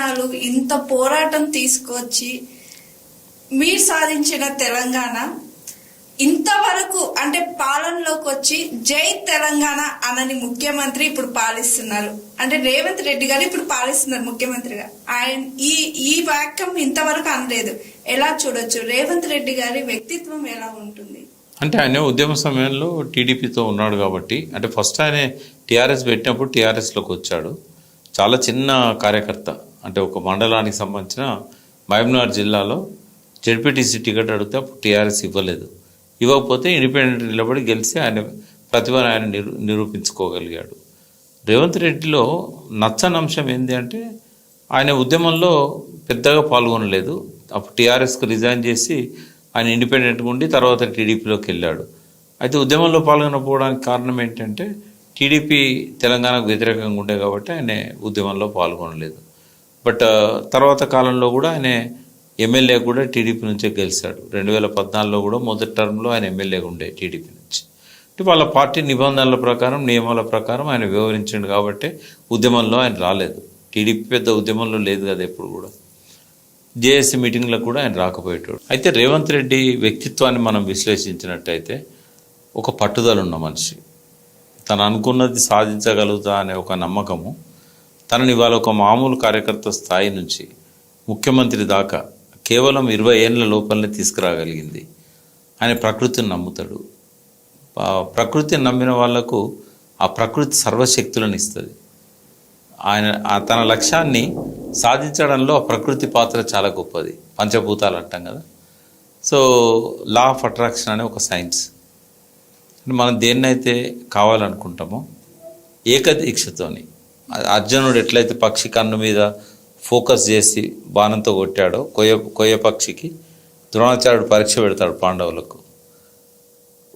నాలుగు ఇంత పోరాటం తీసుకొచ్చి మీరు సాధించిన తెలంగాణ ఇంతవరకు అంటే పాలనలోకి వచ్చి జై తెలంగాణ అనని ముఖ్యమంత్రి ఇప్పుడు పాలిస్తున్నారు. అంటే రేవంత్ రెడ్డి గారు ఇప్పుడు పాలిస్తున్నారు ముఖ్యమంత్రిగా. ఆయన ఈ ఈ వాక్యం ఇంతవరకు అనలేదు. ఎలా చూడొచ్చు? రేవంత్ రెడ్డి గారి వ్యక్తిత్వం ఎలా ఉంటుంది? అంటే ఆయన ఉద్యమ సమయంలో టీడీపీతో ఉన్నాడు కాబట్టి అంటే ఫస్ట్ ఆయన టీఆర్ఎస్ పెట్టినప్పుడు టీఆర్ఎస్లోకి వచ్చాడు. చాలా చిన్న కార్యకర్త. అంటే ఒక మండలానికి సంబంధించిన మహబూబ్నగర్ జిల్లాలో జెడ్పీటీసీ టికెట్ అడిగితే అప్పుడు టీఆర్ఎస్ ఇవ్వలేదు. ఇవ్వకపోతే ఇండిపెండెంట్ నిలబడి గెలిచి ఆయన ప్రతిభను ఆయన నిరూ నిరూపించుకోగలిగాడు. రేవంత్ రెడ్డిలో నచ్చని అంశం ఏంటి అంటే ఆయన ఉద్యమంలో పెద్దగా పాల్గొనలేదు. అప్పుడు టీఆర్ఎస్కి రిజైన్ చేసి ఆయన ఇండిపెండెంట్గా ఉండి తర్వాత టీడీపీలోకి వెళ్ళాడు. అయితే ఉద్యమంలో పాల్గొనకపోవడానికి కారణం ఏంటంటే టీడీపీ తెలంగాణకు వ్యతిరేకంగా ఉండే కాబట్టి ఆయన ఉద్యమంలో పాల్గొనలేదు. బట్ తర్వాత కాలంలో కూడా ఆయన ఎమ్మెల్యే కూడా టీడీపీ నుంచే గెలిచాడు. రెండు వేల పద్నాలుగులో కూడా మొదటి టర్మ్లో ఆయన ఎమ్మెల్యేగా ఉండే టీడీపీ నుంచి. అంటే వాళ్ళ పార్టీ నిబంధనల ప్రకారం నియమాల ప్రకారం ఆయన వివరించిండు కాబట్టి ఉద్యమంలో ఆయన రాలేదు. టీడీపీ పెద్ద ఉద్యమంలో లేదు కదా ఎప్పుడు కూడా. జేఏసీ మీటింగ్లకు కూడా ఆయన రాకపోయేటోడు. అయితే రేవంత్ రెడ్డి వ్యక్తిత్వాన్ని మనం విశ్లేషించినట్టయితే ఒక పట్టుదల ఉన్న మనిషి. తను అనుకున్నది సాధించగలుగుతా అనే ఒక నమ్మకము తనని ఇవాళ ఒక మామూలు కార్యకర్త స్థాయి నుంచి ముఖ్యమంత్రి దాకా కేవలం ఇరవై ఏళ్ళ లోపలనే తీసుకురాగలిగింది. ఆయన ప్రకృతిని నమ్ముతాడు. ప్రకృతిని నమ్మిన వాళ్ళకు ఆ ప్రకృతి సర్వశక్తులను ఇస్తుంది. ఆయన తన లక్ష్యాన్ని సాధించడంలో ఆ ప్రకృతి పాత్ర చాలా గొప్పది. పంచభూతాలు అంటాం కదా. సో లా ఆఫ్ అట్రాక్షన్ అనే ఒక సైన్స్ మనం దేన్నైతే కావాలనుకుంటామో ఏకదీక్షతోని అర్జునుడు ఎట్లయితే పక్షి కన్ను మీద ఫోకస్ చేసి బాణంతో కొట్టాడో కొయ్య కొయ్య పక్షికి ద్రోణాచార్యుడు పరీక్ష పెడతాడు పాండవులకు.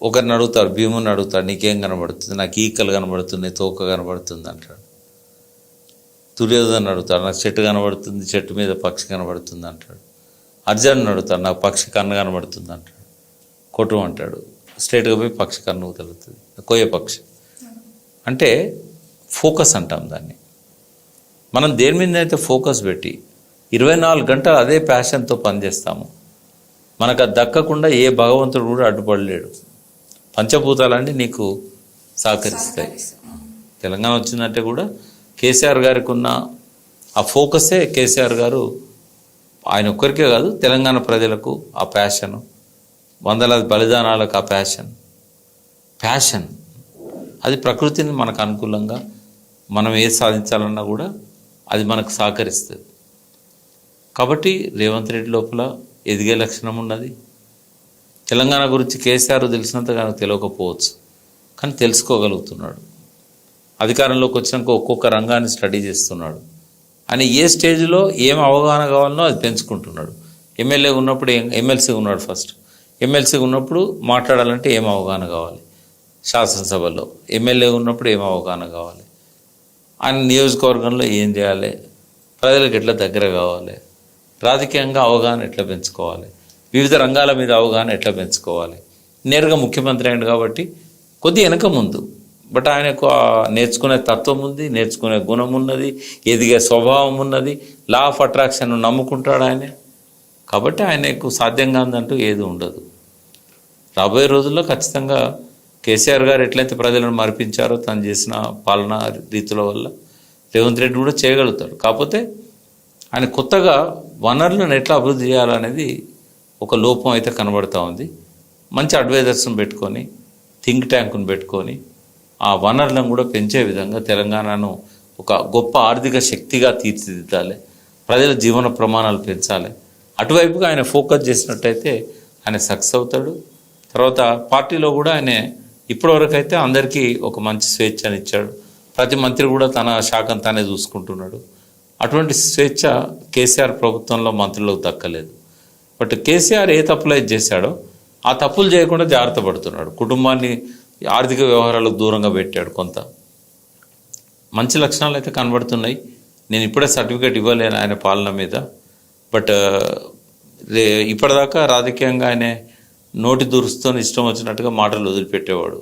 ఒకరిని అడుగుతాడు భీముని అడుగుతాడు నీకేం కనబడుతుంది? నాకు ఈకలు కనబడుతుంది తోక కనబడుతుంది అంటాడు. దుర్యోధన అడుగుతాడు నాకు చెట్టు కనబడుతుంది చెట్టు మీద పక్షి కనబడుతుంది అంటాడు. అర్జునుడు అడుగుతాడు నాకు పక్షి కన్ను కనబడుతుంది అంటాడు. కొట్టు అంటాడు. స్ట్రైట్గా పోయి పక్షి కన్ను తగులుతుంది. కొయ్య పక్షి. అంటే ఫోకస్ అంటాం దాన్ని. మనం దేని మీద అయితే ఫోకస్ పెట్టి ఇరవై నాలుగు గంటలు అదే ప్యాషన్తో పనిచేస్తాము. మనకు అది దక్కకుండా ఏ భగవంతుడు కూడా అడ్డుపడలేడు. పంచభూతాలన్నీ నీకు సహకరిస్తాయి. తెలంగాణ వచ్చిందంటే కూడా కేసీఆర్ గారికి ఉన్న ఆ ఫోకసే కేసీఆర్ గారు ఆయన ఒక్కరికే కాదు తెలంగాణ ప్రజలకు ఆ ప్యాషన్ వందలాది బలిదానాలకు ఆ ప్యాషన్. ప్యాషన్. అది ప్రకృతిని మనకు అనుకూలంగా మనం ఏది సాధించాలన్నా కూడా అది మనకు సహకరిస్తుంది. కాబట్టి రేవంత్ రెడ్డి లోపల ఎదిగే లక్షణం ఉన్నది. తెలంగాణ గురించి కేసీఆర్ తెలిసినంత కనుక తెలియకపోవచ్చు. కానీ తెలుసుకోగలుగుతున్నాడు. అధికారంలోకి వచ్చినాక ఒక్కొక్క రంగాన్ని స్టడీ చేస్తున్నాడు. అని ఏ స్టేజ్లో ఏం అవగాహన కావాలనో అది పెంచుకుంటున్నాడు. ఎమ్మెల్యే ఉన్నప్పుడు ఎమ్మెల్సీ ఉన్నాడు ఫస్ట్. ఎమ్మెల్సీ ఉన్నప్పుడు మాట్లాడాలంటే ఏం అవగాహన కావాలి? శాసనసభలో. ఎమ్మెల్యే ఉన్నప్పుడు ఏం అవగాహన కావాలి? ఆయన నియోజకవర్గంలో ఏం చేయాలి? ప్రజలకు ఎట్లా దగ్గర కావాలి? రాజకీయంగా అవగాహన ఎట్లా పెంచుకోవాలి? వివిధ రంగాల మీద అవగాహన ఎట్లా పెంచుకోవాలి? నేరుగా ముఖ్యమంత్రి అయింది కాబట్టి కొద్ది వెనక ముందు. బట్ ఆయనకు నేర్చుకునే తత్వం ఉంది నేర్చుకునే గుణం ఉన్నది ఎదిగే స్వభావం ఉన్నది లా ఆఫ్ అట్రాక్షన్ నమ్ముకుంటాడు ఆయన. కాబట్టి ఆయనకు సాధ్యం కాదంటూ ఏది ఉండదు. రాబోయే రోజుల్లో ఖచ్చితంగా కేసీఆర్ గారు ఎట్లయితే ప్రజలను మరిపించారో తను చేసిన పాలనా రీతుల వల్ల రేవంత్ రెడ్డి కూడా చేయగలుగుతాడు. కాకపోతే ఆయన కొత్తగా వనరులను ఎట్లా అభివృద్ధి చేయాలనేది ఒక లోపం అయితే కనబడుతూ ఉంది. మంచి అడ్వైజర్స్ని పెట్టుకొని థింక్ ట్యాంకును పెట్టుకొని ఆ వనరులను కూడా పెంచే విధంగా తెలంగాణను ఒక గొప్ప ఆర్థిక శక్తిగా తీర్చిదిద్దాలి. ప్రజల జీవన ప్రమాణాలు పెంచాలి. అటువైపుగా ఆయన ఫోకస్ చేసినట్టయితే ఆయన సక్సెస్ అవుతాడు. తర్వాత పార్టీలో కూడా ఆయన ఇప్పటివరకు అయితే అందరికీ ఒక మంచి స్వేచ్ఛని ఇచ్చాడు. ప్రతి మంత్రి కూడా తన శాఖను తానే చూసుకుంటున్నాడు. అటువంటి స్వేచ్ఛ కేసీఆర్ ప్రభుత్వంలో మంత్రులకు దక్కలేదు. బట్ కేసీఆర్ ఏ తప్పులు అయితే చేశాడో ఆ తప్పులు చేయకుండా జాగ్రత్త పడుతున్నాడు. కుటుంబాన్ని ఆర్థిక వ్యవహారాలకు దూరంగా పెట్టాడు కొంత. మంచి లక్షణాలు అయితే కనబడుతున్నాయి. నేను ఇప్పుడే సర్టిఫికేట్ ఇవ్వలేను ఆయన పాలన మీద. బట్ రే ఇప్పటిదాకా రాజకీయంగా ఆయన నోటి దురుస్తో ఇష్టం వచ్చినట్టుగా మాటలు వదిలిపెట్టేవాడు.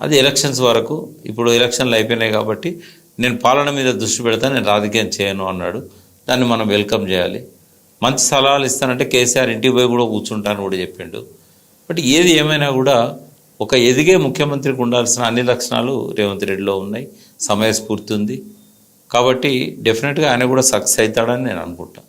అది ఎలక్షన్స్ వరకు ఇప్పుడు ఎలక్షన్లు అయిపోయినాయి కాబట్టి నేను పాలన మీద దృష్టి పెడతా నేను రాజకీయం చేయను అన్నాడు. దాన్ని మనం వెల్కమ్ చేయాలి. మంచి సలహాలు ఇస్తానంటే కేసీఆర్ ఇంటికి పోయి కూడా కూర్చుంటాను కూడా చెప్పిండు. బట్ ఏది ఏమైనా కూడా ఒక ఎదిగే ముఖ్యమంత్రికి ఉండాల్సిన అన్ని లక్షణాలు రేవంత్ రెడ్డిలో ఉన్నాయి. సమయస్ఫూర్తి ఉంది. కాబట్టి డెఫినెట్గా ఆయన కూడా సక్సెస్ అవుతాడని నేను అనుకుంటాను